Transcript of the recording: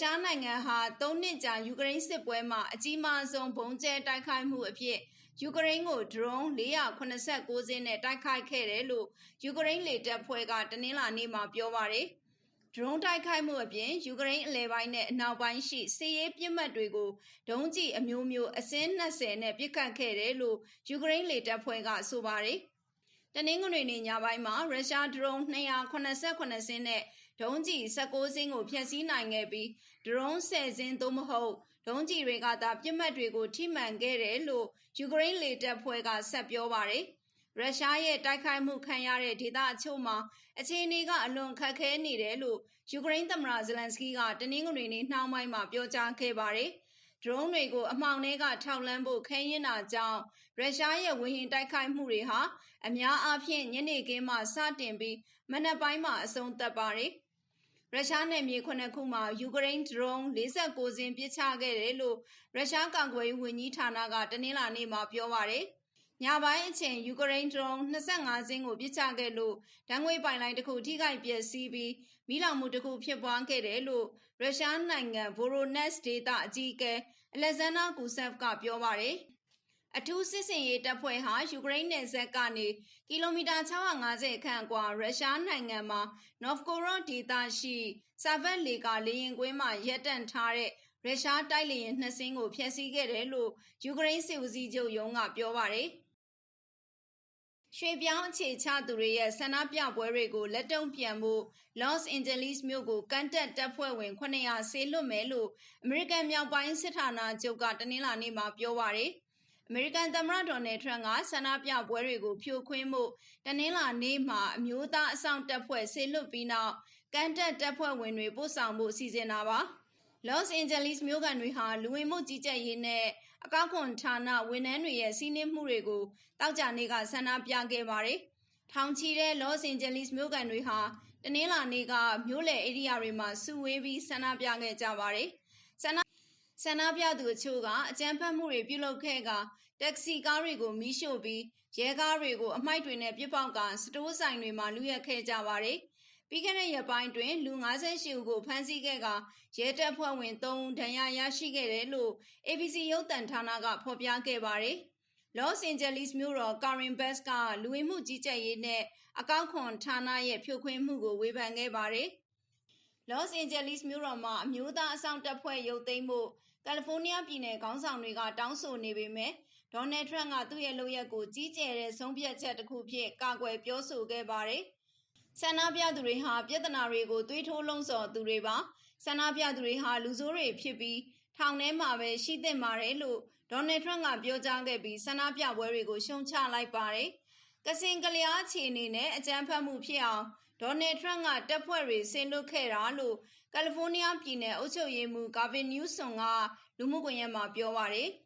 ရှားနိုင်ငံဟာ ၃ နှစ်ကြာ ယူကရိန်းစစ်ပွဲမှာ အကြီးမားဆုံးဘုံကျဲတိုက်ခိုက်မှုအဖြစ် ယူကရိန်းကို ဒရုန်း489စင်းနဲ့ တိုက်ခိုက်ခဲ့တယ်လို့ ယူကရိန်းလေတပ်ဖွဲ့က တနင်္လာနေ့မှာ ပြောပါတယ်။ဒရုန်းတိုက်ခိုက်မှုအပြင် ယူကရိန်းအလဲပိုင်းနဲ့ အနောက်ပိုင်းရှိ စစ်ရေးပြစ်မှတ်တွေကို ဒုံးကျည်အမျိုးမျိုး အစင်း20နဲ့ ပစ်ခတ်ခဲ့တယ်လို့ ယူကရိန်းလေတပ်ဖွဲ့က ဆိုပါတယ်။တနင်္ဂနွေနေ့ညပိုင်းမှာ ရုရှားဒရုန်း289စင်းနဲ့ ဒုံးကျည်16စင်းကိုဖျက်ဆီးနိုင်ခဲ့ပြီးဒရုန်း10စင်းသို့မဟုတ်ဒုံးကျည်တွေကသာပြစ်မှတ်တွေကိုထိမှန်ခဲ့တယ်လို့ယူကရိန်းလေတပ်ဖွဲ့ကဆက်ပြောပါတယ်။ရုရှားရဲ့တိုက်ခိုက်မှုခံရတဲ့ဒေသအချို့မှာအခြေအနေကအလွန်ခက်ခဲနေတယ်လို့ယူကရိန်းသမ္မတဇလန်စကီးကတနင်္ဂနွေနေ့နှောင်းပိုင်းမှာပြောကြားခဲ့ပါတယ်။ဒရုန်းတွေကိုအမှောင်ထဲကထောက်လှမ်းဖို့ခဲယဉ်တာကြောင့်ရုရှားရဲ့ဝေဟင်တိုက်ခိုက်မှုတွေဟာအများအားဖြင့်ညနေခင်းမှစတင်ပြီးမနက်ပိုင်းမှာအဆုံးသတ်ပါတယ်။ ရုရှားနယ်မြေခုနှစ်ခုမှာ ယူကရိန်း ဒရုန်း 49 စင်း ပစ်ချခဲ့တယ်လို့ ရုရှားကာကွယ်ရေးဝန်ကြီးဌာနက တနင်္လာနေ့မှာ ပြောပါတယ်။ညပိုင်းအချိန် ယူကရိန်း ဒရုန်း25စင်းကို ပစ်ချခဲ့လို့ ဓာတ်ငွေပိုင်လိုင်းတစ်ခု ထိခိုက်ပျက်စီးပြီးမိလောင်မှုတစ်ခု ဖြစ်ပွားခဲ့တယ်လို့ ရုရှားနိုင်ငံဗိုရိုနက်စ်ဒေသ အကြီးအကဲအလက်ဇန်နာကူဆက်ကပြောပါတယ် အထူးစစ်စင်ရေးတပ်ဖွဲ့ဟာ ယူကရိန်းနယ်စပ်ကနေ ကီလိုမီတာ 650 ခန့်အကွာ ရုရှားနိုင်ငံမှာနော့ဗ်ကိုရော့ဒေသရှိဆာဗက်လေကာ လေရင်ကွင်းမှာ ရပ်တန့်ထားတဲ့ ရုရှားတိုက်လေယာဉ်နှစ်စင်းကို ဖျက်ဆီးခဲ့တယ်လို့ ယူကရိန်း စစ်ဦးစီးချုပ်ရုံးက ပြောပါတယ်။ရွှေပြောင်းအခြေချသူတွေရဲ့ ဆန္ဒပြပွဲတွေကို လက်တုံ့ပြန်ဖို့ Los Angeles မြို့ကိုကန့်တက်တပ်ဖွဲ့ဝင်900ဆေးလွတ်မယ်လို့ အမေရိကန် မြောက်ပိုင်းစစ်ဌာနချုပ်က တနင်္လာနေ့မှာ ပြောပါရယ် အမေရိကန်သမ္မတဒေါ်နယ်ထရန့်ကဆန္ဒပြပွဲတွေကိုဖြိုခွင်းမှုတနင်္လာနေ့မှာအမျိုးသားအဆောင်တပ်ဖွဲ့ဆေးလွတ်ပြီးနောက်ကန်တက်တပ်ဖွဲ့ဝင်တွေပို့ဆောင်မှုအစီအစဉ်တာပါ။လော့စ်အန်ဂျလိစ်မြို့ကန်တွေဟာလူဝင်မှုကြီးကြပ်ရေးနဲ့အကောက်ခွန်ဌာနဝန်ထမ်းတွေရဲ့စီးနင်းမှုတွေကိုတောက်ကြနေ့ကဆန္ဒပြခဲ့ပါတယ်။ထောင်ချီတဲ့လော့စ်အန်ဂျလိစ်မြို့ကန်တွေဟာတနင်္လာနေ့ကမြို့လယ်ဧရိယာတွေမှာစုဝေးပြီးဆန္ဒပြခဲ့ကြပါတယ်။ဆန္ဒ ဆန္ဒပြသူအချို့ကအကြမ်းဖက်မှုတွေပြုလုပ်ခဲ့ကတက္ကစီကားတွေကိုမီးရှို့ပြီးရဲကားတွေကိုအမိုက်တွေနဲ့ပြစ်ပေါက်ကစတိုးဆိုင်တွေမှာလူရက်ခဲ့ကြပါတယ်။ပြီးခဲ့တဲ့ရက်ပိုင်းတွင်လူ58ဦးကိုဖမ်းဆီးခဲ့ကရဲတပ်ဖွဲ့ဝင်3ဦးဒဏ်ရာရရှိခဲ့တယ်လို့ ABC ရုပ်သံဌာနကဖော်ပြခဲ့ပါတယ်။ Los Angeles မြို့တော် Karen Bass ကလူဝင်မှုကြီးကြပ်ရေးနဲ့အကောက်ခွန်ဌာနရဲ့ဖြိုခွင်းမှုကိုဝေဖန်ခဲ့ပါတယ်။ Los Angeles မြို့တော်မှာအမျိုးသားအဆောင်တပ်ဖွဲ့ရုပ်သိမ်းဖို့ကယ်လီဖိုးနီးယားပြည်နယ်ခေါင်းဆောင်တွေကတောင်းဆိုနေပေမဲ့ဒေါ်နယ်ထရန့်ကသူ့ရဲ့လုပ်ရက်ကိုကြီးကျယ်တဲ့ဆုံးဖြတ်ချက်တစ်ခုဖြစ်ကာကွယ်ပြောဆိုခဲ့ပါတယ်။ဆန္ဒပြသူတွေဟာပြဿနာတွေကိုသွေးထိုးလုံးစော်သူတွေပါဆန္ဒပြသူတွေဟာလူဆိုးတွေဖြစ်ပြီးထောင်ထဲမှာပဲရှိသင့်ပါတယ်လို့ဒေါ်နယ်ထရန့်ကပြောကြားခဲ့ပြီးဆန္ဒပြပွဲတွေကိုရှုံချလိုက်ပါတယ်ကစင်ကလျားအခြေအနေနဲ့အကြမ်းဖက်မှုဖြစ်အောင် ဒေါ်နယ်ထရန့်ကတပ်ဖွဲ့တွေဆင်လွတ်ခဲ့တာလို့ကယ်လီဖိုးနီးယားပြည်နယ်အုပ်ချုပ်ရေးမှူး ဂါဗင်နျူးဆွန်က လူမှုကွန်ရက်မှာ ပြောပါတယ်။